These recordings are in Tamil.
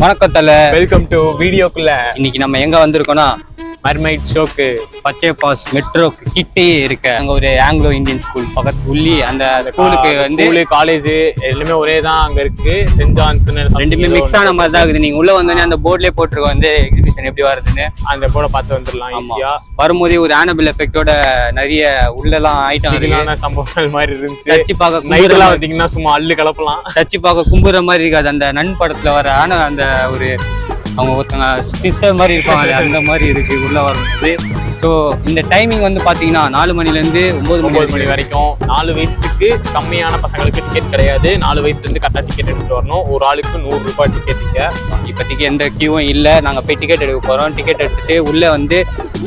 வணக்கம் தல வெல்கம் டு வீடியோக்குள்ள இன்னைக்கு நம்ம எங்க வந்திருக்கோம்னா மர்மைட் ஷோக்கு பச்சை பாஸ் மெட்ரோ கிட்டே இருக்க அங்க ஒரு ஆங்கிலோ இந்தியன் ஸ்கூல் பக்கத்து உள்ளி அந்த ஸ்கூலுக்கு வந்து ஸ்கூலு காலேஜ் எல்லாமே ஒரே தான் அங்க இருக்கு. சென்ட் ஜான்ஸ் ரெண்டுமே மிக்ஸ் ஆன மாதிரி தான் இருக்குது. நீங்க உள்ள வந்தோடனே அந்த போர்ட்லயே போட்டிருக்கோம் வந்து எக்ஸிபிஷன் எப்படி வருதுன்னு. அந்த போட பார்த்து வந்துடலாம் ஈஸியா வரும்போதே ஒரு ஆனபிள் எஃபெக்டோட நிறைய உள்ளலாம் ஐட்டம் சம்பவங்கள் மாதிரி இருந்துச்சு. தச்சு பார்க்க நைட்லாம் வந்தீங்கன்னா சும்மா அள்ளு கலப்பலாம் தச்சு பார்க்க கும்புற மாதிரி இருக்காது. அந்த நன் படத்துல வர ஆனா அந்த ஒரு அவங்க ஒருத்தங்க சிஸ்டர் மாதிரி இருப்பாங்க அந்த மாதிரி இருக்கு உள்ள வரும்போது ஸோ இந்த டைமிங் வந்து பாத்தீங்கன்னா நாலு மணில இருந்து ஒன்பது மணி வரைக்கும். நாலு வயசுக்கு கம்மியான பசங்களுக்கு டிக்கெட் கிடையாது. நாலு வயசுல இருந்து கரெக்டா டிக்கெட் எடுத்துட்டு வரணும். ஒரு ஆளுக்கு நூறு ரூபாய் டிக்கெட் இங்க. இப்போதைக்கு எந்த கியூவும் இல்லை. நாங்கள் போய் டிக்கெட் எடுக்க போகிறோம் டிக்கெட் எடுத்துட்டு உள்ளே வந்து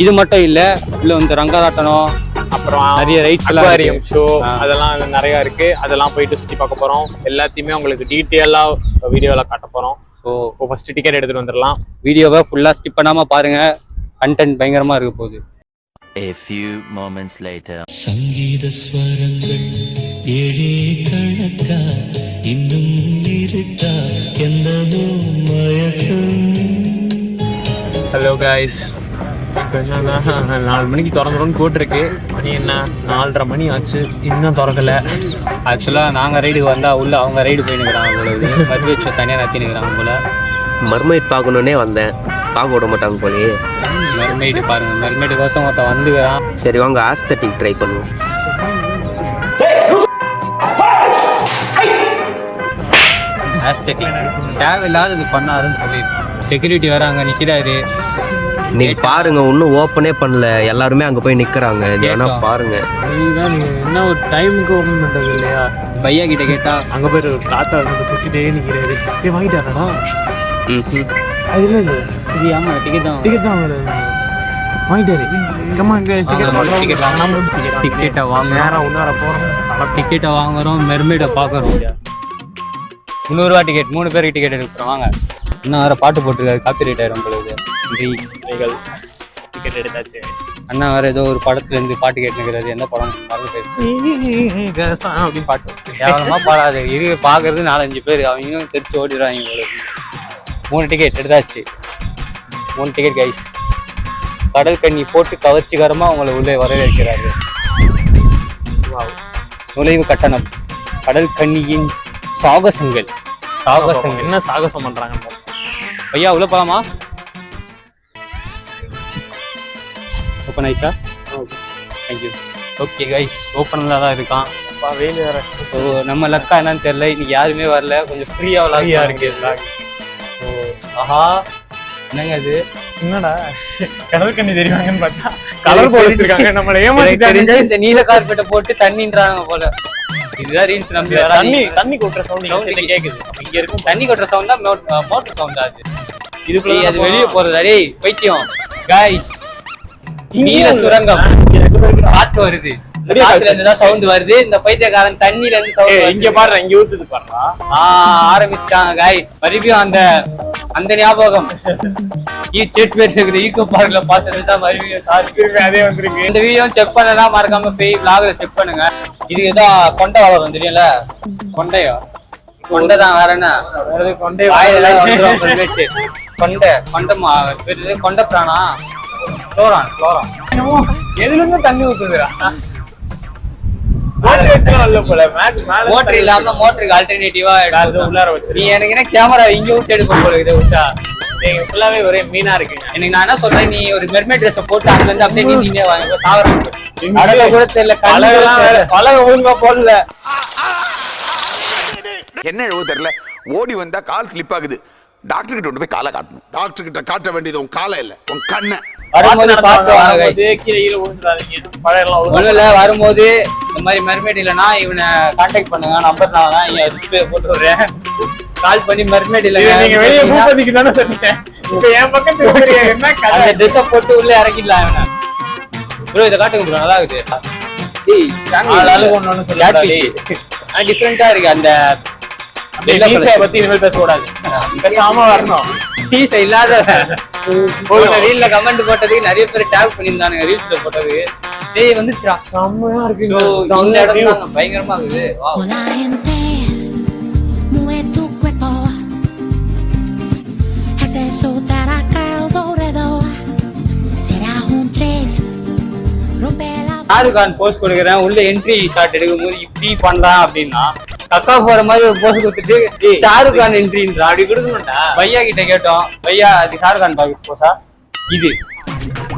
இது மட்டும் இல்லை உள்ளே வந்து ரங்கராட்டனம் அப்புறம் நிறைய ரைட்ஸ் எல்லாம் அக்வாரியம். ஷோ. அதெல்லாம் நிறைய இருக்கு. அதெல்லாம் போயிட்டு சுத்தி பார்க்க போறோம். எல்லாத்தையுமே உங்களுக்கு டீட்டெயிலா வீடியோல காட்ட போறோம். ஸோ இப்போ ஃபர்ஸ்ட் டிக்கெட் எடுத்துட்டு வந்துடலாம் வீடியோவை ஃபுல்லாக ஸ்கிப் பண்ணாமல் பாருங்க. கண்டென்ட் பயங்கரமாக இருக்க போகுது. A few moments later. சங்கீத ஸ்வரங்கள் ஏழே கணக்கா இன்னும் இருக்கா என்னவோ மயக்கம்? ஹலோ காய்ஸ் இப்போ என்னன்னா நாலு மணிக்கு திறந்துடும் போட்டிருக்கு. மணி என்ன? நாலரை மணி ஆச்சு. இன்னும் திறக்கல. ஆக்சுவலாக நாங்கள் ரைடுக்கு வந்தால் உள்ள அவங்க ரைடு போயினுக்கிறாங்க போல இது மதுரை தனியாக நடத்தினுக்கிறாங்க போல. மர்மைட் பார்க்கணுன்னே வந்தேன். பார்க்க விட மாட்டாங்க போலயே. மெர்மைடு பாருங்க. மெர்மைடு கோசம் ஒருத்தன் வந்துக்கிறான். சரி வாங்க ஆஸ்தட்டிக் ட்ரை பண்ணுவோம். ஆஸ்தட்டிக் தேவையில்லாதது பண்ணாருன்னு சொல்லியிருக்கோம் செக்யூரிட்டி வேற அங்கே நிற்கிறாரு நீங்க பாருங்க இன்னும் ஓப்பனே பண்ணல. எல்லாருமே அங்க போய் நிக்கிறாங்க. இது வேணா. பாருங்க. நீதான் என்ன ஒரு டைமுக்கு ஓப்பன் பண்ணுறது இல்லையா? பையா கிட்ட கேட்டா அங்கே போய் ஒரு தாத்தா வந்து தூக்கிட்டே நிற்கிறாரு ஏ வாங்கிட்டாரா. அது இல்லை இது இது ஆமா டிக்கெட் தான். டிக்கெட் தான் அவரு. வாங்கிட்டாரு கம்மா இங்கே டிக்கெட் டிக்கெட்டை வாங்க நேரம் உன்னார போகிறோம் டிக்கெட்டை வாங்குறோம். மெர்மைடை பார்க்குறோம் முந்நூறுரூவா டிக்கெட் மூணு பேருக்கு டிக்கெட் எடுக்கிறோம் வாங்க. இன்னும் வேற பாட்டு போட்டிருக்காரு. காப்பி ரைட் ஆயிரும் நன்றி டிக்கெட் எடுத்தாச்சு. அண்ணா வேற ஏதோ ஒரு படத்துல இருந்து பாட்டு கேட்டுக்கிறாரு எந்த படம்? மறந்து போயிடுச்சு. அப்படின்னு பாட்டு. கேவலமா பாடாது. இது பாக்குறது நாலஞ்சு பேர். அவங்க தெரிச்சு ஓடிடுறாங்க உங்களுக்கு மூணு டிக்கெட் எடுத்தாச்சு. மூணு டிக்கெட் கைஸ் கடல் கண்ணி போட்டு கவர்ச்சிகரமா உங்களை உள்ளே வரவேற்கிறாரு நுழைவு கட்டணம். கடல் கண்ணியின் சாகசங்கள். சாகசங்கள். என்ன சாகசம் பண்றாங்க ஐயா உள்ள போலாமா? ஓப்பன் ஆயிடுச்சா? தேங்க்யூ ஓகே கைஸ் ஓப்பனில் தான் இருக்கான். வெயில் வேற. ஸோ நம்ம லக்கா என்னன்னு தெரியல. இன்னைக்கு யாருமே வரல. கொஞ்சம் ஃப்ரீயாக ஃப்ரீயா விளாட்யா இருக்கு ஸோ ஆஹா. என்னங்க இது? என்னடா? கடல் கண்ணி தெரிவாங்கன்னு பார்த்தா கலர் போட்டு வச்சிருக்காங்க. நம்மள ஏமாத்திட்டாங்க நீல கார்பெட்டை போட்டு தண்ணின்றாங்க போல. இதுதான் ரீல்ஸ் நம்பி தண்ணி. தண்ணி கொட்டுற சவுண்ட் Sound கேக்குது. இங்க இருக்கும் தண்ணி கொட்டுற சவுண்டா மோட்டர் சவுண்டா அது. இதுக்குள்ள அது வெளியே போறது? டேய் பைத்தியம். காய்ஸ் நீல. சுரங்கம். காத்து வருது. சவுண்ட் வருது. இந்த பைத்தியக்காரன் தண்ணில இருந்து சவுண்ட் இங்க பாரு இங்க ஊத்துது பாருடா. ஆரம்பிச்சிட்டாங்க மறுபடியும் அந்த அந்த ஞாபகம். ஈ செட் பார்க்ல பார்த்தது தான் மறுபடியும் சாரி. திருப்பி அதே வந்திருக்கு. இந்த வீடியோ செக் பண்ணனா மறக்காம போய் vlogல செக் பண்ணுங்க. இது ஏதோ கொண்டை வளரும் தெரியல கொண்டையோ? கொண்டை தான் வேற என்ன? கொண்டே. கொண்டை கொண்டை பிராணா? ஃப்ளோரான் ஃப்ளோரான் என்னமோ எதுல இருந்து தண்ணி ஊத்துதுடா? மோட்டர் இல்லாம மோட்டருக்கு ஆல்டர்னேட்டிவா உள்ளார வச்சு நீ எனக்கு என்ன கேமரா இங்க விட்டு எடுக்க போல இதை விட்டா நீங்க ஃபுல்லாவே ஒரே மீனா இருக்குங்க எனக்கு நான் என்ன சொல்றேன் நீ ஒரு மெர்மைட் ட்ரெஸ் போட்டு அங்க இருந்து அப்படியே நீங்க வாங்க சாவரம் கூட தெரியல பழகெல்லாம் வேற. பழக ஒழுங்கா போடல. என்ன எழுவ தெரியல. ஓடி வந்தா கால் ஸ்லிப் ஆகுது. டாக்டர் கிட்ட கொண்டு போய் காலை காட்டணும். டாக்டர் கிட்ட காட்ட வேண்டியது உன் காலை இல்ல உன் கண்ணை. வரும்போது பார்த்து வாங்க guys. வரும்போது ஒண்ணுல இந்த மாதிரி மெர்மைட் இல்லைன்னா இவனை கான்டாக்ட் பண்ணுங்க. நம்பர் நான் தான் இங்க டிஸ்பிளே போட்டு விடுறேன் கால் பண்ணி மெர்மைட் இல்ல நீங்க வெளிய பூபதிக்கு தானே சொன்னீங்க. இப்ப என் பக்கத்து இருக்கிற என்ன அந்த ட்ரெஸ்ஸ போட்டு உள்ள இறக்கிடலாம் இவனை. ப்ரோ இதை காட்டுங்க ப்ரோ நல்லா இருக்குது ஏய். டிஃப்ரெண்டா இருக்கு. அந்த டீசை பத்தி இல்லாத ரீல்ல கமெண்ட் போட்டதுக்கு நிறைய பேர் டேக் பண்ணியிருந்தானுங்க பயங்கரமா இருக்குது. ஷாருக்கான் போஸ்ட் கொடுக்குறேன். உள்ள என்ட்ரி ஷார்ட் எடுக்கும்போது இப்படி பண்றான் அப்படின்னா கக்கா போற மாதிரி ஒரு போஸ்ட் கொடுத்துட்டு ஷாருக் கான் என்ட்ரின்றா அப்படி கொடுக்கணும்டா. பையா கிட்ட கேட்டோம். பையா அது ஷாருக் கான் பாக்கு போசா இது.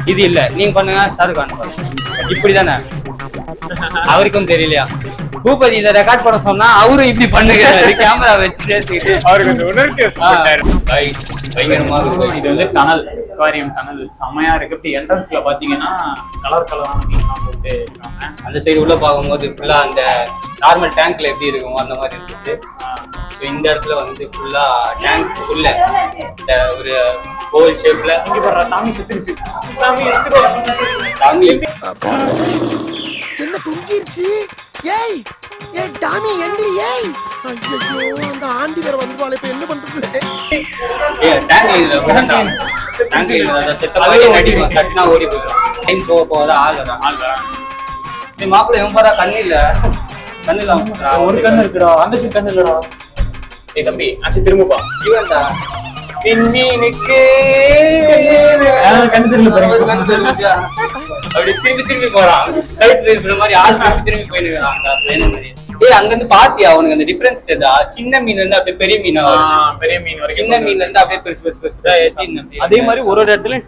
இது இல்ல. நீங்க பண்ணுங்க ஷாருக் கான் பாருங்க இப்படிதானே? அவருக்கும் தெரியலையா? பூபதி இதை ரெக்கார்ட் பண்ண சொன்னா அவரும் இப்படி பண்ணுங்க கேமரா வச்சு சேர்த்துக்கிட்டு. அவருக்கு அந்த உணர்ச்சி பயங்கரமா இருக்கு. இது வந்து டனல் அக்வாரியம் டனல் செமையா இருக்கு. இப்படி என்ட்ரன்ஸ்ல பாத்தீங்கன்னா கலர் கலரான மீன்லாம் போட்டு இருக்காங்க. அந்த சைடு உள்ள பார்க்கும்போது ஃபுல்லா அந்த நார்மல் டேங்க்ல எப்படி இருக்குமோ அந்த மாதிரி இருக்குது. ஸோ இந்த இடத்துல வந்து ஃபுல்லா டேங்க் உள்ள இந்த ஒரு கோல் ஷேப்ல இங்க பாரு தாமி செத்துருச்சு. தாமி வச்சுக்கோ தாமி என்ன தொங்கிருச்சு? ஏய் ஏய் டாமி எந்திரி ஏய். ஐயோ அந்த ஆண்டி வேற வந்துவாளே இப்ப என்ன பண்றது? ஏ டேங்க் இல்ல வேண்டாம். டேங்க் இல்ல செத்த மாதிரி நடிக்கும் கட்டினா ஓடி போயிடும். டைம் போக போக தான் ஆள் வரும் ஆள் வரும் நீ மாப்பிள்ளை இவன் பாரா கண்ணு இல்ல. கண்ணு இல்லாம ஒரு கண்ணு இருக்குடா அந்த சைடு கண்ணு இல்லடா. ஏய் தம்பி ஆச்சு திரும்பப்பா. இவன் பின்னீனுக்கு. கண்ணு பாருங்க. அப்படி திரும்பி திரும்பி போறான் கழுத்து திரும்புற மாதிரி ஆள் திரும்பி திரும்பி மாதிரி. ஏய் அங்க இருந்து பாத்தியா அவனுக்கு அந்த டிஃபரன்ஸ் தெரியுதா? சின்ன மீன் இருந்து அப்படியே பெரிய மீன் ஆ, பெரிய மீன் வரைக்கும் சின்ன மீன்ல இருந்து அப்படியே பெருசு பெருசு பெருசு. அதே மாதிரி ஒரு ஒரு இடத்துல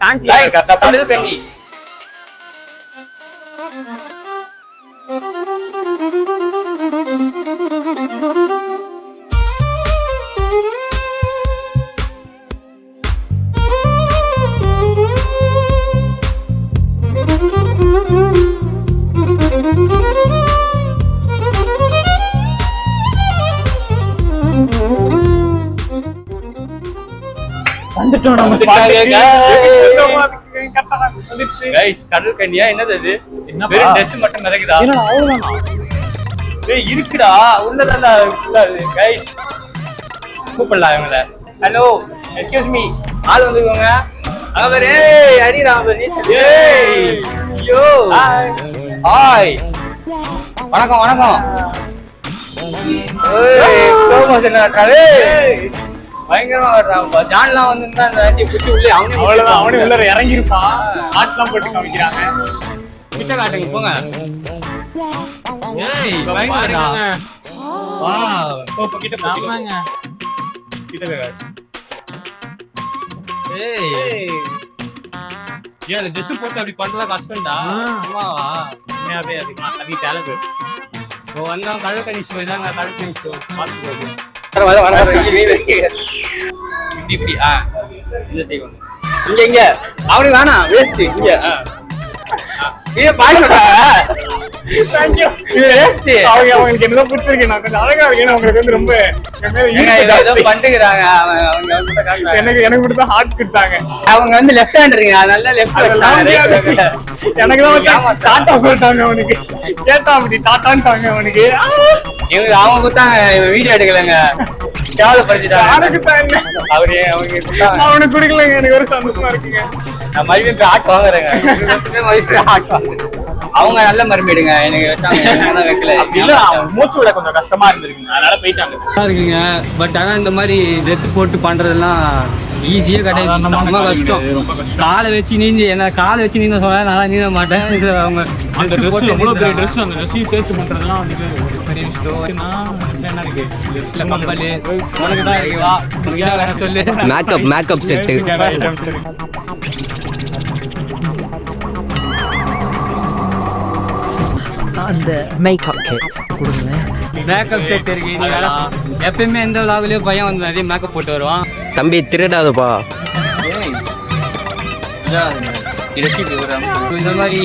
வந்துட்டோம் நம்ம கடல் கண்ணியா? என்னது அது? வெறும் ட்ரெஸ் மட்டும் மிதக்குதா? ஏய் இருக்குடா. உள்ளதான் கைஸ் கூப்பிடலாம் இவங்கள. ஹலோ எக்ஸ்கியூஸ் மீ ஆள் வந்துக்கோங்க. ஏய் ஹரிராம் பாரு ஏய். ஐயோ. ஹாய் வணக்கம் வணக்கம். ஏய் ப்ரோமோஷன் ஆட்றாரு பயங்கரமா ஆடுறான் ஜான்லாம் வந்து அந்த வண்டி பிடிச்சி உள்ளே அவனே அவ்வளவுதான் அவனே உள்ள இறங்கி இருப்பான் ஆட்லாம் போட்டு காமிக்கிறாங்க. கிட்ட காட்டுங்க போங்க. ஏய் பயங்கரமா வாவ் கிட்ட. ஏய். ஏன் அந்த ட்ரெஸ் போட்டு அப்படி பண்றதா கஷ்டம்டா. ஆமாவா உண்மையாவே அது தனி டேலண்ட் இப்போ வந்தோம் கடற்கனி ஷோ இதாங்க கடற்கனி ஷோ பார்த்து இப்படி ஆ. இங்க இங்க. அவனுக்கு வேணாம் வேஸ்ட் இங்க. ஏ பாய் சொல்றாங்க தேங்க்யூ வேஸ்ட் அவங்க அவங்களுக்கு என்னதான் பிடிச்சிருக்கு. நான் கொஞ்சம் அழகா இருக்கேன். அவங்களுக்கு வந்து ரொம்ப ஏதோ அவங்க. எனக்கு எனக்கு மட்டும் தான் ஹார்ட் கொடுத்தாங்க. அவங்க வந்து லெஃப்ட் ஹேண்டருங்க அதனால லெஃப்ட். எனக்கு தான். டாட்டா சொல்லிட்டாங்க அவனுக்கு. கேட்டா அப்படி டாட்டான்ட்டாங்க அவனுக்கு. இவங்க அவங்க குத்தாங்க வீடியோ எடுக்கலங்க. அவனுக்கு குடுக்கலங்க. எனக்கு ஒரு சந்தோஷமா இருக்குங்க. நான் மறுபடியும் ஆட் வாங்குறேங்க. அவங்க நல்ல மருமேடுங்க எனக்கு வச்சாங்க வைக்கல. இல்ல மூச்சு விட கொஞ்சம் கஷ்டமா இருந்திருக்குங்க. அதனால போயிட்டாங்க. நல்லா இருக்குங்க. பட் ஆனா இந்த மாதிரி ட்ரெஸ் போட்டு பண்றதெல்லாம் ஈஸியே கிடையாது. ரொம்ப கஷ்டம். காலை வச்சு நீந்தி என்ன காலை வச்சு நீந்த சொன்னா நான் நீந்த மாட்டேன். இதுல அவங்க அந்த dress ட்ரெஸ் போட்டு எவ்வளவு பெரிய. ட்ரெஸ் அந்த ட்ரெஸ்ஸையும் சேர்த்து பண்றதெல்லாம் வந்துட்டு ஒரு பெரிய விஷயம். நான் என்ன இருக்கு? லெஃப்ட்ல கம்பளி, உனக்கு தான் இருக்கு. வா உனக்கு என்ன வேணும் சொல்லு. மேக்கப் மேக்கப் செட்டு அந்த மேக்கப் கிட் கொடுங்க மேக்கப் செட் இருக்கு நீ வேலை எப்பயுமே எந்த விழாவிலயும் பையன் வந்து நிறைய மேக்கப் போட்டு வருவான். தம்பி திருடாதப்பா. இந்த மாதிரி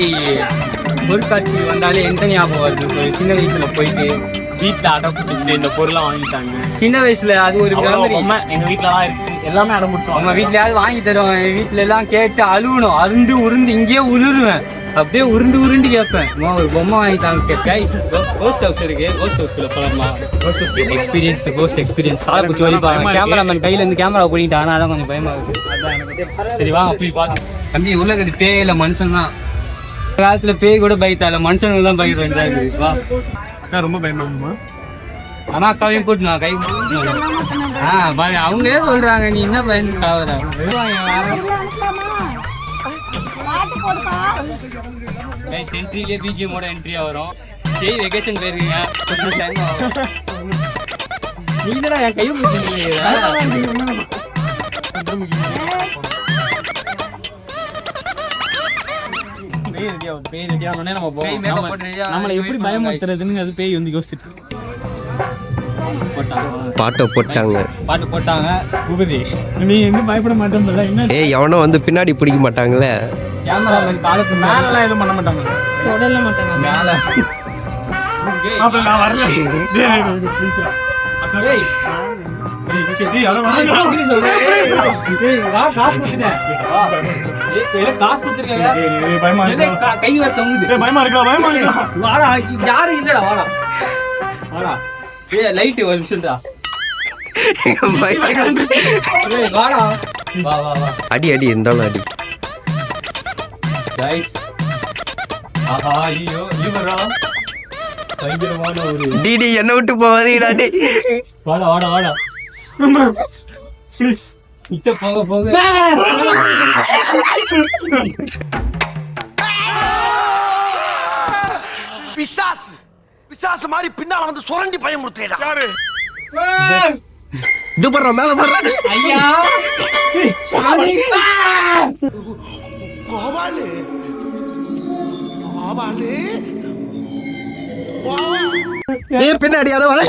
பொருட்காட்சி வந்தாலே எந்த ஞாபகம் வருது? ஒரு சின்ன வயசுல போயிட்டு வீட்ல அடம் இந்த பொருள்லாம் வாங்கிட்டாங்க. சின்ன வயசுல அது ஒரு அவ்வளவு memory. பொம்மை எங்க வீட்லலாம் இருக்கு. எல்லாமே அடம் பிடிச்சோம் அவங்க வீட்லயாவது வாங்கி தருவாங்க வீட்ல எல்லாம் கேட்டு அழுவணும். அருந்து உருண்டு இங்கேயே உருளுவேன் அப்படியே உருண்டு உருண்டு கேட்பேன். ஒரு பொம்மை வாங்கி தாங்க கைஸ் கோஸ்ட் ஹவுஸ் இருக்கு. கோஸ்ட் ஹவுஸ்க்குள்ள போலாமா? Ghost house experience ghost experience காலை பிடிச்சி வலிப்பாங்க கேமராமேன் கையில இருந்து கேமரா பண்ணிட்டாங்க அதான் கொஞ்சம் பயமா இருக்கு. சரி வாங்க போய் பார்க்கலாம் தம்பி பேய் இல்ல மனுஷன் தான். காலத்துல பேய் கூட பயத்தால மனுஷனுக்கு தான் பயக்க வேண்டியதா இருக்குது வா. அக்கா ரொம்ப பயமாகுமா ஆனா அக்காவையும் கூட்டினா கை ஆ அவங்களே சொல்றாங்க நீ என்ன பயந்து சாவற கைஸ் என்ட்ரிலே பிஜிஎமோட என்ட்ரியா வரும். டேய் வெகேஷன் போயிருக்கீங்க. கொஞ்சம் டைம் ஆகும் நீங்க என் கையை பிடிச்சிருக்கீங்க பேய் ரெடியா நம்ம பேய் நம்ம- போட்டு ஆ நம்மளை எப்படி பயமுறுத்துறதுன்னு அது பேய் வந்து யோசிச்சுட்டு பாட்டை போட்டாங்க. பாட்டு போட்டாங்க. பூபதி நீ எங்க பயப்பட மாட்டேன் என்ன ஏய் எவனோ வந்து பின்னாடி பிடிக்க மாட்டாங்களே. கேமராமேன் காலத்து மேல. எதுவும் பண்ண மாட்டாங்க. தொடல மாட்டாங்க மேல. அப்ப நான் வரல. பயமா இருக்கா? பயமா இருக்கா? பயமா இருக்கா? வாடா இங்க யாரும் இல்லடா வாடா. வாடா. ஏய் லைட் ஒரு நிமிஷம்டா ஏய் வாடா. வா வா வா. அடி அடி இருந்தாலும் அடி. கைஸ் ஆஹா ஐயோ இவரா? பயங்கரமான ஒரு டிடி என்ன விட்டு போவாதீடா டி. வாடா வாடா வாடா. ப்ளீஸ் கிட்ட போக போக. பிசாசு. பிசாசு மாதிரி பின்னால வந்து சுரண்டி பயமுறுத்துறா இது பண்ற மேல பண்ற ஐயா! கோபாலு கோபாலு ஏய் பின்னாடி யாரோ வர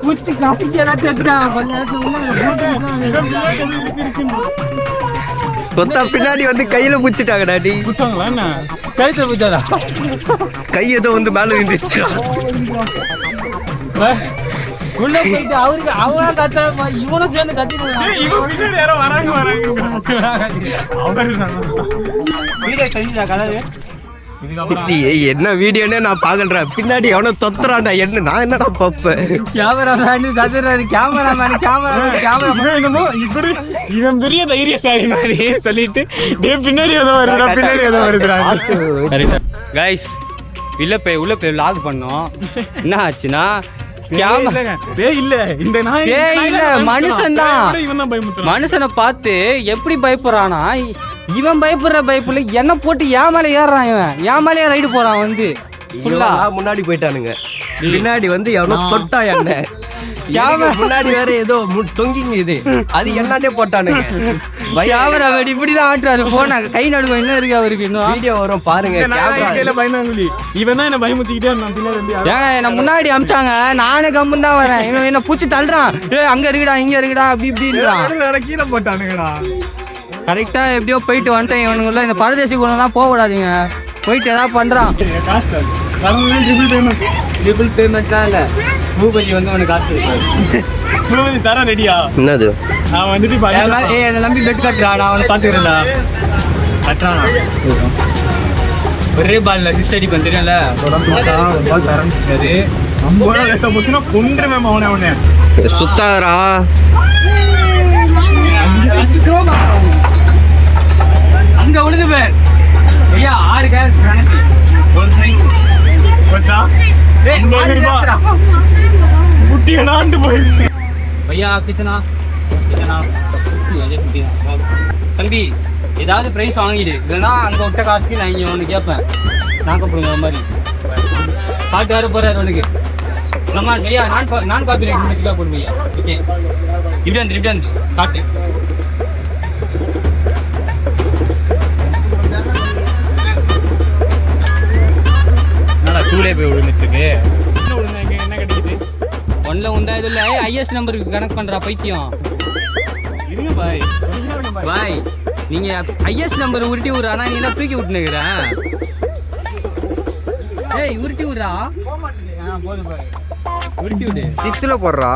பூச்சி எல்லாம் கொஞ்ச கொத்தா பின்னாடி வந்து கையில புடிச்சிட்டாங்கடா டி குச்சாங்களா என்ன? கழுத்துல பூச்சாடா கை ஏதோ வந்து மேல விழுந்துச்சு உள்ள போயிட்டு அவருக்கு அவனா கத்த இவனும் சேர்ந்து கத்திட்டு இவன் பின்னாடி யாரோ வராங்க வராங்க. என்ன வீடியோனே நான் பாக்கறேன் பின்னாடி எவனோ தொத்துறான்டா. என்ன நான் என்னடா பாப்பேன் கேமரா மேனு சதுராரு கேமரா மேனு கேமரா கேமரா இவன் என்னமோ இப்படி இவன் பெரிய தைரியசாலி மாதிரி சொல்லிட்டு டே பின்னாடி ஏதோ வருதுடா பின்னாடி ஏதோ வருதுடா. கைஸ் உள்ள போய் உள்ள போய் லாக் பண்ணோம். என்ன ஆச்சுன்னா டேய் இல்ல. இந்த நாய் டேய் இல்ல, நாய் தான் மனுஷனை பார்த்து எப்படி பயப்படுறானா? இவன் பயப்படுற பயப்புல என்ன போட்டு ஏன் மேல ஏறுறான் இவன். ஏன் மேலே ரைடு போறான் வந்து. ஃபுல்லா முன்னாடி போயிட்டானுங்க. பின்னாடி வந்து எவனோ தொட்டா என்ன. முன்னாடி வேற ஏதோ தொங்கிங்க இது. அது என்னன்னே போட்டானுங்க. கேமரா வெடி இப்படிதான் ஆட்டுறாரு. போனா கை நடுக்கம் என்ன இருக்கு அவருக்கு இன்னும்? வீடியோ வரும் பாருங்க கையில பயந்தாங்குழி இவன் தான் என்ன பயமுத்திக்கிட்டே இருந்தான். பின்னாடி ஏங்க என்ன முன்னாடி அமிச்சாங்க. நானே கம்முன்னு தான் வரேன். இவன் என்ன பூச்சி தள்ளுறான். ஏ அங்க இருக்குடா இங்க இருக்குடா அப்படி யாரோ கீழே போட்டானுங்கடா. கரெக்டா எப்படியோ போயிட்டு வந்துட்டேன். இவனுக்குள்ள இந்த பரதேசி குணம்லாம் போக விடாதீங்க போயிட்டு ஏதாவது பண்றான். காசு பேமெண்ட் வரணும்னா ட்ரிபிள் பேமெண்ட்லாம் இல்லை பூபதி வந்து உனக்கு காசு பூபதி தர ரெடியா என்னது? நான் வந்துட்டு இப்ப ஏய், என்னை நம்பி பெட் கட்டுறா நான் அவனை பாத்துக்கிறேன்டா கட்டுறானா ஒரே பால்ல சிக்ஸ் அடி பண்ணிருக்கேன்ல பால் தரேன்னு நம்ம கூட லேசா போச்சுன்னா கொன்றுவேன் அவனை அவனை சுத்தாரா அங்க விழுது பேர். ஐயா ஆறு கேஸ் கணக்கு. குட்டி என்னாண்டு போயிடுச்சு. ஐயா கிட்டனா கிட்டனா தம்பி ஏதாவது ப்ரைஸ் வாங்கிடு. இல்லைன்னா அங்கே விட்ட காசுக்கு நான் இங்கே ஒன்று கேட்பேன் நாக்க போடுங்க மாதிரி. பாட்டு வர போறாரு உனக்கு நம்ம ஐயா நான் நான் காப்பி ரெண்டு கிலோ போடுங்க ஐயா ஓகே. இப்படி வந்து இப்படி வந்து. காட்டு. டூலே போய் விழுந்துட்டு இருக்கு என்ன கிடைக்குது? ஒன்ல உண்டா இது இல்லை. ஐஎஸ் நம்பருக்கு கனெக்ட் பண்ணுறா பைத்தியம். இருங்க பாய். பாய் நீங்க ஐஎஸ் நம்பர் உருட்டி விடுற ஆனா நீ எல்லாம் தூக்கி விட்டுனுக்குற? ஏய் உருட்டி விடுறா. உருட்டி விடு. சிக்ஸ்ல போடுறா.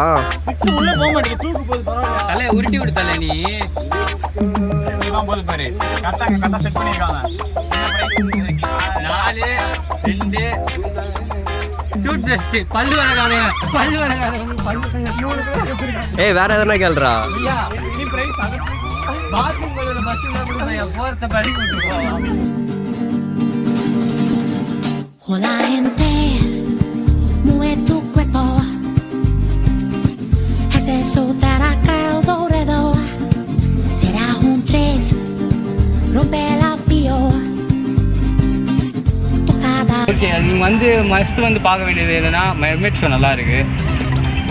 உள்ள போக மாட்டேங்குது தூக்கு போது பரவாயில்ல. தலை உருட்டி விடு தலை நீ. இதுதான் போது பாரு. கரெக்டாக கரெக்டாக செட் பண்ணியிருக்காங்க. என்ன price? இருக்கு? நாலு ரெண்டு. டூத் பிரஸ்ட் பல்லு வரகாதவங்க பல்லு வரகாதவங்க பல்லு ஏய் வேற எதனா கேள்றா பாத்ரூம் போகிற பஸ் போறத படி Hola gente, வந்து மஸ்ட் வந்து பார்க்க வேண்டியது என்னன்னா மெர்மெட் ஷோ நல்லா இருக்கு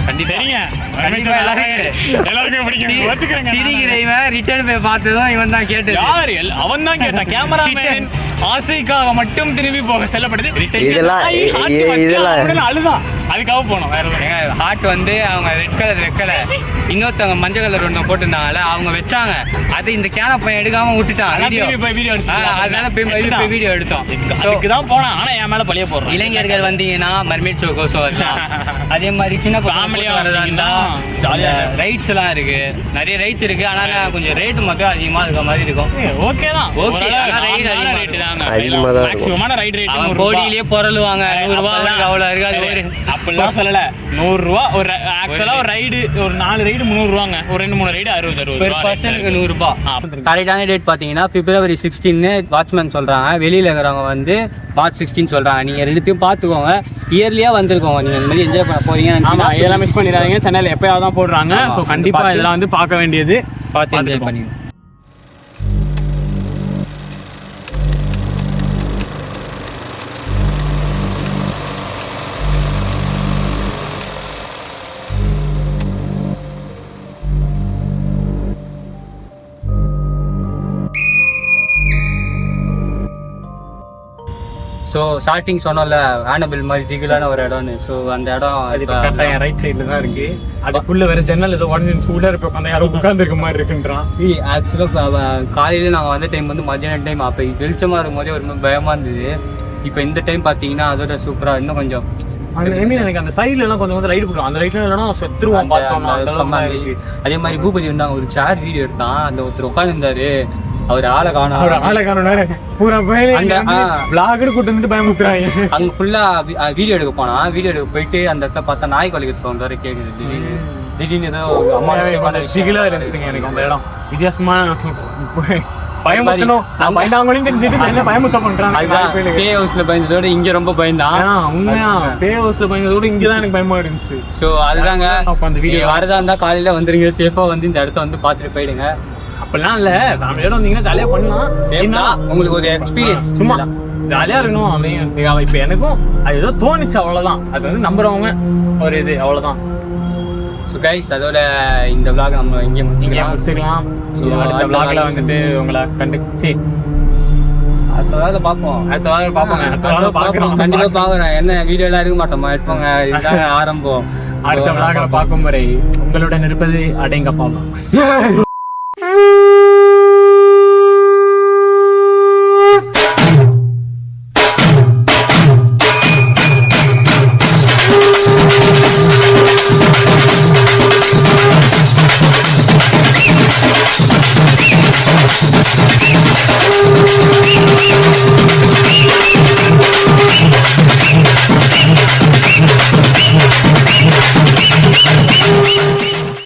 கண்டிப்பா. சரிங்க. கண்டிப்பா எல்லாரும் எல்லாருக்கும் பிடிக்கும். ஒத்துக்கிறேங்க சிரிக்கிற இவன் ரிட்டர்ன் போய் பார்த்ததும் இவன் தான் எல்- அவன் தான் கேட்டான் கேமராமேன் ஆசைக்காக மட்டும் திரும்பி போக செல்லப்படுது. இதெல்லாம் அழுதான். அதுக்காக போனோம் வேற ஹார்ட் வந்து அவங்க ரெட் கலர் வைக்கல இன்னொருத்தவங்க மஞ்சள் கலர் ஒன்று போட்டிருந்தாங்கல்ல அவங்க வச்சாங்க. அது இந்த கேன பையன் எடுக்காம விட்டுட்டான் வீடியோ போய் எடுத்தோம். அதனால போய் வீடியோ எடுத்தோம். அதுக்கு தான் போனான். ஆனா என் மேல பழிய போடுறான். இளைஞர்கள் வந்தீங்கன்னா மர்மேட் ஷோ கோசம் வரலாம் அதே மாதிரி சின்ன ஆ வரதா இருந்தா. ரைட்ஸ் எல்லாம் இருக்கு. நிறைய ரைட்ஸ் இருக்கு. ஆனா கொஞ்சம் ரேட் மட்டும் அதிகமா இருக்க மாதிரி இருக்கும். ஓகே தான். Okay, ஆனா ride அதிகமா ரேட் தாங்க அதிகமா தான் இருக்கும். மேக்ஸிமமான ரைட் ரேட் அவன் கோடியிலேயே பொருளுவாங்க நூறு ரூபா அவனுக்கு அவ்வளவு இருக்கு அது ஒரு அப்படிலாம் சொல்லல. ஒரு ஆக்சுவலா ஒரு ரைடு ஒரு நாலு ரைடு முந்நூறு ரூபாங்க ஒரு ரெண்டு மூணு ரைடு அறுபது அறுபது பர்சனுக்கு. கரெக்டான டேட் பார்த்தீங்கன்னா பிப்ரவரி சிக்ஸ்டீன்னு வாட்ச்மேன் சொல்றாங்க. வெளியில இருக்கிறவங்க வந்து மார்ச் சிக்ஸ்டீன் சொல்றாங்க. நீங்க ரெண்டுத்தையும் பார்த்துக்கோங்க. இயர்லியா வந்திருக்கோங்க. நீங்க இந்த மாதிரி என்ஜாய் பண்ண போறீங்க ஆமா இதெல்லாம் மிஸ் பண்ணிடாதீங்க. சேனல் எப்பயாவது தான் போடுறாங்க ஸோ கண்டிப்பா பார்த்து- இதெல்லாம் வந்து பார்க்க வேண்டியது பார்த்து என்ஜாய் பண்ணி ஸோ ஸ்டார்டிங் சொன்னோம்ல ஆனபிள் மாதிரி திகிலான ஒரு இடம்னு. ஸோ அந்த இடம் அது கரெக்டாக என் ரைட் சைடில் தான் இருக்கு. அதுக்குள்ள வேற ஜன்னல் ஏதோ உடஞ்சி உள்ள இருப்ப உட்காந்து யாரோ உட்காந்துருக்க மாதிரி இருக்குன்றான். ஆக்சுவலாக காலையில் நாங்கள் வந்த டைம் வந்து மத்தியான டைம் அப்போ வெளிச்சமாக இருக்கும்போதே ஒரு மாதிரி பயமாக இருந்தது. இப்போ இந்த டைம் பார்த்தீங்கன்னா அதோட சூப்பராக இன்னும் கொஞ்சம் அந்த எனக்கு அந்த சைடுல எல்லாம் கொஞ்சம் கொஞ்சம் ரைடு போடுவோம் அந்த ரைட்ல இல்லைனா செத்துருவோம் பார்த்தோம்னா. அதே மாதிரி பூபதி வந்தாங்க ஒரு சேர் வீடியோ எடுத்தான். அந்த ஒருத்தர் உட்காந்துருந்தாரு அவர் ஆளை அவர் காணோம் ஆளை காரணம் பூரா பயில. ஆ. விளாகடு கூட்டு வந்துட்டு பயமுத்துறாங்க அங்க ஃபுல்லா வீடியோ எடுக்க போனா வீடியோ எடுக்க போயிட்டு அந்த இடத்துல பார்த்தா நாய் கொலைக்கிற சவுண்ட் கேக்குது. திடீர்னு திடீர்னு ஏதோ விஷயம். சிகிலா இருந்துச்சுங்க எனக்கு அந்த இடம். வித்தியாசமா பயமுத்தணும் நான் பயந்தாங்களையும் தெரிஞ்சுட்டு என்ன பயமுத்த பண்றாங்க? பே ஹவுஸ்ல பயந்ததோட இங்க ரொம்ப பயந்தான் உண்மையா. பே ஹவுஸ்ல பயந்ததோட இங்கதான் எனக்கு பயமா இருந்துச்சு. சோ அதுதாங்க. அந்த நீங்க வரதா இருந்தா காலையில வந்துருங்க. சேஃபா வந்து இந்த இடத்த வந்து பாத்துட்டு போயிடுங்க. அப்படிலாம் இல்ல. ஃபேமிலியோட வந்தீங்கன்னா ஜாலியா பண்ணலாம். தான். உங்களுக்கு ஒரு எக்ஸ்பீரியன்ஸ் சும்மா ஜாலியா இருக்கணும். அப்படின்னு இப்ப எனக்கும் அது ஏதோ தோணுச்சு அவ்வளவுதான். அது வந்து நம்புறவங்க ஒரு இது அவ்வளவுதான். ஸோ கைஸ் அதோட இந்த vlog நம்ம இங்கே முடிச்சுக்கலாம். முடிச்சுக்கலாம். So, அடுத்த vlog வந்துட்டு உங்களை கண்டு சரி அடுத்த vlog பார்ப்போம். அடுத்த vlog பார்ப்போங்க. அடுத்த பார்ப்போம். பார்க்குறோம் கண்டிப்பா பாக்குறேன் என்ன வீடியோ எல்லாம் எடுக்க மாட்டோமா? எடுப்போங்க. இதுதாங்க ஆரம்பம். அடுத்த vlogல பார்க்கும் வரை உங்களுடன் இருப்பது அடேங்கப்பா